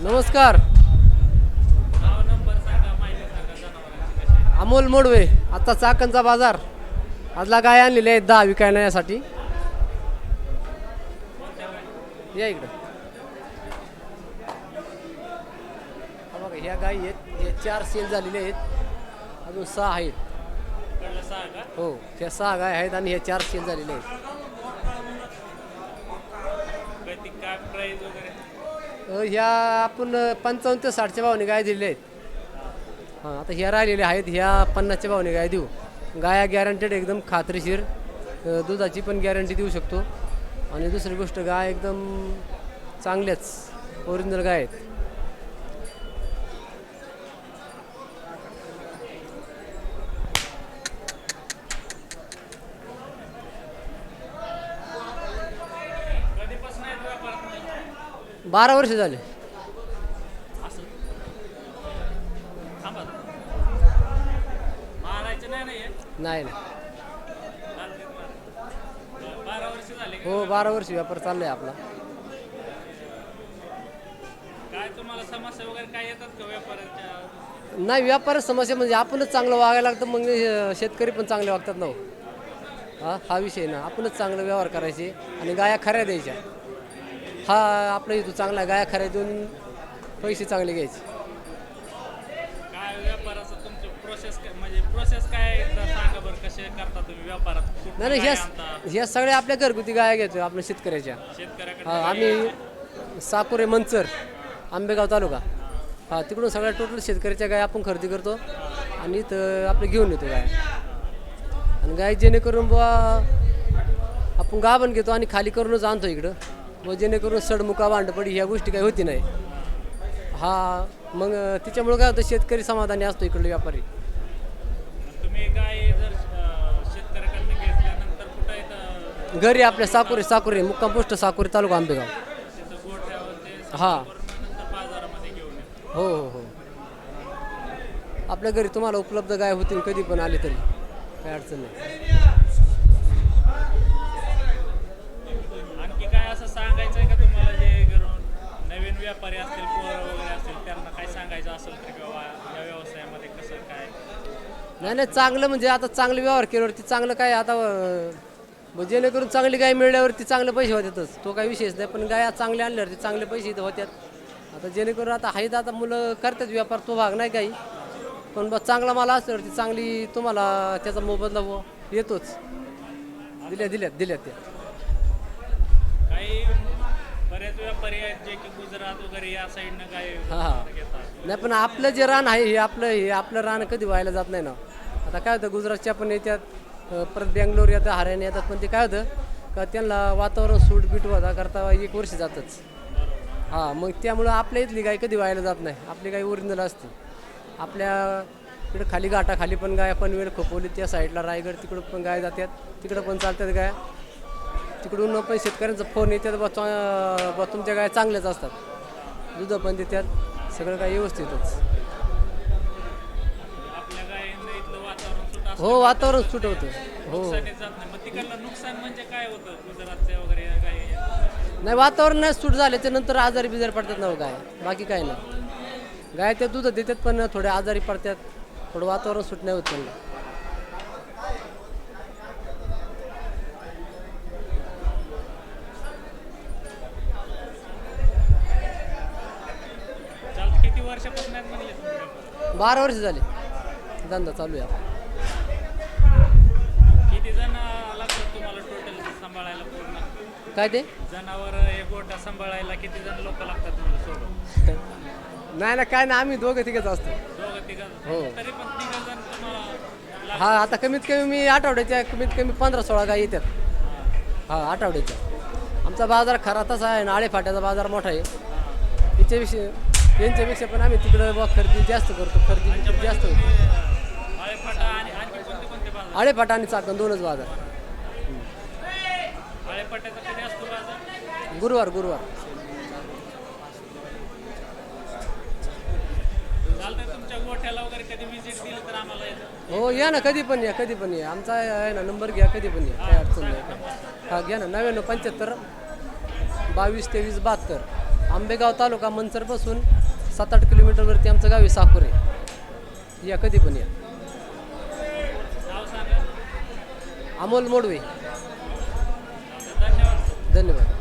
नमस्कार. अमोल मोडवे आता चाकणचा बाजार. आजला गाय आणलेल्या आहेत दहा विकायला यासाठी या इकडं. बघा ह्या गायी आहेत. हे चार सेल झालेले आहेत. अजून सहा आहेत. हो त्या सहा गाय आहेत आणि हे चार सेल झालेले आहेत. ह्या आपण पंचावन्न ते साठच्या भावाने गाय दिलेल्या आहेत. हां आता ह्या राहिलेल्या आहेत ह्या पन्नासच्या भावाने गाय देऊ. गाया गॅरंटेड एकदम खात्रीशीर दुधाची पण गॅरंटी देऊ शकतो. आणि दुसरी गोष्ट गाय एकदम चांगल्याच ओरिजिनल गाय आहेत. बारा वर्ष झाले. नाही नाही हो बारा वर्ष व्यापार चाललाय आपला. काय तुम्हाला समस्या वगैरे काय येतात का व्यापाराच्या नाही व्यापार समस्या म्हणजे आपणच चांगलं वागायला लागतं मग अं, शेतकरी पण चांगले वागतात ना हो. हा हा विषय ना. आपणच चांगलं व्यवहार करायचे आणि गाया खऱ्या द्यायच्या. हा आपला हेतू चांगला गाया खऱ्या देऊन पैसे चांगले घ्यायचे. काय व्यापाराचं तुमची प्रोसेस म्हणजे प्रोसेस काय आहे एकदा सांगा बरं कसे करता तुम्ही व्यापारात? कुठून नाही नाही काय ह्या आणता? ह्या सगळ्या आपल्या घरगुती गाया घेतो आपल्या शेतकऱ्याच्या. शेतकऱ्याकडे हा आम्ही साकोरे मंचर आंबेगाव तालुका. हा तिकडून सगळ्या टोटल शेतकऱ्याच्या गाय आपण खरेदी करतो आणि इथं आपले घेऊन येतो गाय. आणि गाय जेणेकरून बुवा आपण गाभण घेतो आणि खाली करूनच आणतो इकडं. व जेणेकरून सडमुका भांडपडी ह्या गोष्टी काही होती नाही. हा मग तिच्यामुळं काय होतं शेतकरी समाधानी असतो इकडले व्यापारी. तुम्ही काय जर अं, शेतकऱ्याकडनं घेतल्यानंतर कुठं येतं घरी आपल्या साकोरे साकोरे मुक्काम पोस्ट साकोरे तालुका आंबेगाव. तिथं गोठ्यावर ते हा. नंतर बाजारामध्ये घेऊन येतो हो हो हो. आपल्या घरी तुम्हाला उपलब्ध गाय होतील कधी पण आले तरी काही अडचण नाही आणखी काय असं सांगायचं आहे का तुम्हाला जे घरून नवीन व्यापारी असतील पोरं वगैरे असतील त्यांना काय सांगायचं असेल तर किंवा या व्यवसायामध्ये कसं काय? नाही नाही चांगलं म्हणजे आता चांगलं व्यवहार केल्यावरती चांगलं काय आता अं, मग जेणेकरून चांगली गाय मिळल्यावरती चांगले पैसे होतातच. तो काही विशेष नाही पण गाय चांगल्या आणल्यावरती चांगले पैसे इथं होत्यात आता जेणेकरून आता आहेत आता मुलं करतात व्यापार तो भाग नाही काही. पण बा चांगला माल असल्यावरती चांगली तुम्हाला त्याचा मोबदला बुवा येतोच. दिल्या दिल्यात दिल्यात त्या काही बरेच व्यापारी आहेत जे की गुजरात वगैरे या साईडनं काय हा. घेतात. नाही पण आपलं जे रान आहे हे आपलं हे आपलं रान कधी व्हायला जात नाही ना. आता काय होतं गुजरातच्या पण येतात अं, परत बेंगलोर येतात हरियाणा येतात पण ते काय होतं का त्यांना वातावरण सूट बीट होता करता एक वर्ष जातच. हां मग त्यामुळं आपल्या इथली गाय कधी व्हायला जात नाही. आपली गाय ओरिजिनल असते. आपल्या इकडं खाली गाठा खाली पण गाय पनवेल खोपोली त्या साईडला रायगड तिकडं पण गाय जातात. तिकडं पण चालतात गाय. तिकडून पण शेतकऱ्यांचा फोन येतात बा बा तुमच्या गाय चांगल्याच असतात. दूध पण देतात सगळं काय व्यवस्थितच. हो वातावरण सुट होतं. हो. नाही. म्हणजे नाही वातावरण नाही सूट झाल्याच्यानंतर आजारी बिजारी पडतात ना हो गाय. बाकी काय नाही. गाय त्या दूध देतात पण थोडे आजारी पडतात. थोडं वातावरण सूट नाही होत त्यांना चाल किती वर्षापासून आहेत म्हणले तुम्ही? बारा वर्ष झाले. धंदा चालू आहे आपला. किती जण लागतात तुम्हाला टोटल सांभाळायला पूर्ण? काय ते? जनावर हे गोटा सांभाळायला किती जण लोक लागतात तुम्हाला सोबत? नाही ना काय नाही आम्ही दोघं तिघच असतो. दोघं तिघ हो. तरी पण तिघ जण तुम्हाला हा आता कमीत कमी मी आठवड्याच्या कमीत कमी पंधरा सोळा गाय येतात. हा. आठवड्याच्या. आमचा बाजार खरा तसा आहे ना आळेफाट्याचा बाजार मोठा आहे. याच्याविषयी यांच्यापेक्षा पण आम्ही तिकडं बुवा खरेदी जास्त करतो खरेदी जास्त होतो. आळेफाटा आणि चाकण दोनच बाजार. गुरुवार गुरुवार. हो या ना कधी पण या कधी पण या. आमचा आहे ना नंबर घ्या कधी पण या. काही अडचण नाही. हा घ्या ना नव्याण्णव पंच्याहत्तर बावीस तेवीस बहात्तर. आंबेगाव तालुका मंचरपासून सात आठ किलोमीटरवरती आमचं गाव आहे साकुरे या कधी पण या. अमोल मोडवे. धन्यवाद.